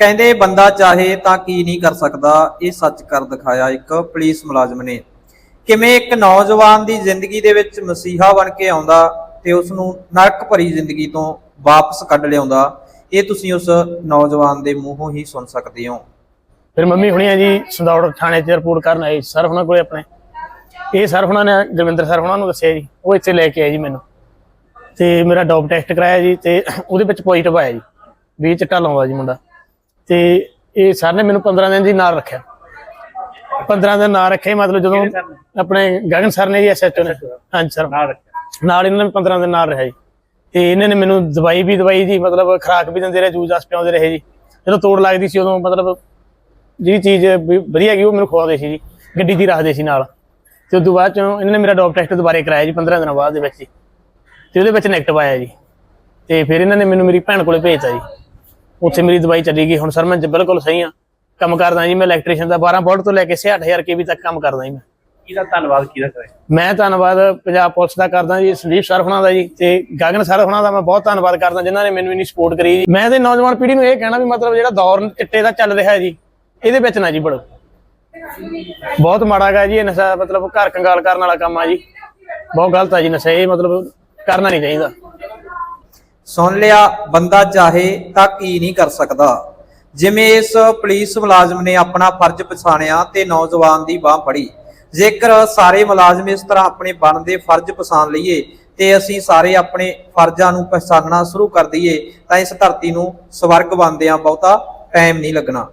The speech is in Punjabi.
ਕਹਿੰਦੇ ਬੰਦਾ ਚਾਹੇ ਤਾਂ ਕੀ ਨਹੀਂ ਕਰ ਸਕਦਾ, ਇਹ ਸੱਚ ਕਰ ਦਿਖਾਇਆ ਇੱਕ ਪੁਲਿਸ ਮੁਲਾਜ਼ਮ ਨੇ। ਕਿਵੇਂ ਇੱਕ ਨੌਜਵਾਨ ਦੀ ਜ਼ਿੰਦਗੀ ਦੇ ਵਿੱਚ ਮਸੀਹਾ ਬਣ ਕੇ ਆਉਂਦਾ ਤੇ ਉਸ ਨੂੰ ਨਰਕ ਭਰੀ ਜ਼ਿੰਦਗੀ ਤੋਂ ਵਾਪਸ ਕੱਢ ਲਿਆਉਂਦਾ, ਇਹ ਤੁਸੀਂ ਉਸ ਨੌਜਵਾਨ ਦੇ ਮੂੰਹੋਂ ਹੀ ਸੁਣ ਸਕਦੇ ਹੋ। ਫਿਰ ਮੰਮੀ ਹੁਣੀ ਆ ਜੀ, ਸੰਦੌੜ ਥਾਣੇ 'ਚ ਰਿਪੋਰਟ ਕਰਨ ਆਏ ਸਰ ਹੁਣਾਂ ਕੋਲੇ ਆਪਣੇ। ਇਹ ਸਰ ਹੁਣਾਂ ਨੇ ਦਵਿੰਦਰ ਸਰ ਹੁਣਾਂ ਨੂੰ ਦੱਸਿਆ ਜੀ, ਉਹ ਇੱਥੇ ਲੈ ਕੇ ਆਏ ਜੀ ਮੈਨੂੰ। ਤੇ ਮੇਰਾ ਡੋਪ ਟੈਸਟ ਕਰਾਇਆ ਜੀ ਤੇ ਉਹਦੇ ਵਿੱਚ ਪੋਜ਼ਿਟਿਵ ਆਇਆ ਜੀ, ਵੀ ਚਿੱਟਾ ਲਾਉਂਦਾ ਜੀ ਮੁੰਡਾ। ਤੇ ਇਹ ਸਰ ਨੇ ਮੈਨੂੰ 15 ਦਿਨ ਦੀ ਨਾਲ ਰੱਖਿਆ। 15 ਦਿਨ ਨਾਲ ਰੱਖਿਆ ਮਤਲਬ ਜਦੋਂ ਆਪਣੇ ਗਗਨ ਸਰ ਨੇ ਜੀ ਐਸਐਚਓ ਨੇ। ਹਾਂਜੀ ਸਰ। ਨਾਲ ਰੱਖਿਆ। ਨਾਲ ਇਹਨਾਂ ਨੇ 15 ਦਿਨ ਨਾਲ ਰਿਹਾ ਜੀ। ਤੇ ਇਹਨਾਂ ਨੇ ਮੈਨੂੰ ਦਵਾਈ ਵੀ ਦਵਾਈ ਜੀ ਮਤਲਬ ਖਰਾਕ ਵੀ ਦਿੰਦੇ ਰਹੇ ਜੂਸ ਜਸ ਪਿਆਉਂਦੇ ਰਹੇ ਜੀ। ਜਦੋਂ ਤੋੜ ਲੱਗਦੀ ਸੀ ਉਦੋਂ ਮਤਲਬ ਜਿਹੜੀ ਚੀਜ਼ ਵਧੀਆ ਹੈਗੀ ਉਹ ਮੈਨੂੰ ਖਵਾਉਂਦੇ ਸੀ ਜੀ। ਗੱਡੀ 'ਚ ਹੀ ਰੱਖਦੇ ਸੀ ਨਾਲ। ਤੇ ਉਦੋਂ ਬਾਅਦ ਚੋਂ ਇਹਨਾਂ ਨੇ ਮੇਰਾ ਡੋਪ ਟੈਸਟ ਦੁਬਾਰੇ ਕਰਾਇਆ ਜੀ 15 ਦਿਨਾਂ ਬਾਅਦ ਦੇ ਵਿੱਚ ਜੀ। ਤੇ ਉਹਦੇ ਵਿੱਚ ਨੈਗੇਟਿਵ ਆਇਆ ਜੀ। ਤੇ ਫਿਰ ਇਹਨਾਂ ਨੇ ਮੈਨੂੰ ਮੇਰੀ ਭੈਣ ਕੋਲੇ ਭੇਜਤਾ ਜੀ। ਉੱਥੇ ਮੇਰੀ ਦਵਾਈ ਚੱਲੀ ਗਈ। ਹੁਣ ਸਰ ਮੈਂ ਬਿਲਕੁਲ ਸਹੀ ਆ ਕੰਮ ਕਰਦਾ ਜੀ ਮੈਂ ਇਲੈਕਟ੍ਰੀਸ਼ੀਅਨ ਦਾ 12 ਵੋਲਟ ਤੋਂ ਲੈ ਕੇ 68000 ਕੇਵੀ ਤੱਕ ਕੰਮ ਕਰਦਾ ਜੀ ਮੈਂ। ਕਿਹਦਾ ਧੰਨਵਾਦ ਕਿਹਦਾ ਕਰੇ? ਮੈਂ ਧੰਨਵਾਦ ਪੰਜਾਬ ਪੁਲਿਸ ਦਾ ਕਰਦਾ ਜੀ ਸੰਦੀਪ ਸਰ ਹੁਣਾਂ ਦਾ ਜੀ ਤੇ ਗਗਨ ਸਰ ਹੁਣਾਂ ਦਾ ਮੈਂ ਬਹੁਤ ਧੰਨਵਾਦ ਕਰਦਾ ਜਿਨ੍ਹਾਂ ਨੇ ਮੈਨੂੰ ਇੰਨੀ ਸਪੋਰਟ ਕਰੀ ਜੀ। ਮੈਂ ਤੇ ਨੌਜਵਾਨ ਪੀੜ੍ਹੀ ਨੂੰ ਇਹ ਕਹਿਣਾ ਵੀ ਮਤਲਬ ਜਿਹੜਾ ਦੌਰ ਚਿੱਟੇ ਦਾ ਚੱਲ ਰਿਹਾ ਹੈ ਜੀ ਇਹਦੇ ਵਿੱਚ ਨਾ ਜੀ ਬੜੋ ਬਹੁਤ ਮਾੜਾ ਗਾ ਜੀ ਇਹ ਨਸ਼ਾ ਮਤਲਬ ਘਰ ਕੰਗਾਲ ਕਰਨ ਵਾਲਾ ਕੰਮ ਆ ਜੀ। ਬਹੁਤ ਗਲਤ ਆ ਜੀ ਨਸ਼ਾ ਇਹ ਮਤਲਬ ਕਰਨਾ ਨਹੀਂ ਚਾਹੀਦਾ। ਸੁਣ ਲਿਆ, ਬੰਦਾ ਚਾਹੇ ਤਾਂ ਕੀ ਨਹੀਂ ਕਰ ਸਕਦਾ। ਜਿਵੇਂ ਇਸ ਪੁਲਿਸ ਮੁਲਾਜ਼ਮ ਨੇ ਆਪਣਾ ਫਰਜ਼ ਪਛਾਣਿਆ ਤੇ ਨੌਜਵਾਨ ਦੀ ਬਾਹ ਫੜੀ। ਜੇਕਰ ਸਾਰੇ ਮੁਲਾਜ਼ਮ ਇਸ ਤਰ੍ਹਾਂ ਆਪਣੇ ਬਣਦੇ ਫਰਜ਼ ਪਛਾਣ ਲਈਏ ਤੇ ਅਸੀਂ ਸਾਰੇ ਆਪਣੇ ਫਰਜ਼ਾਂ ਨੂੰ ਪਛਾਣਨਾ ਸ਼ੁਰੂ ਕਰ ਦਈਏ, ਤਾਂ ਇਸ ਧਰਤੀ ਨੂੰ ਸਵਰਗ ਬਣਦਿਆਂ ਬਹੁਤਾ ਟਾਈਮ ਨਹੀਂ ਲੱਗਣਾ।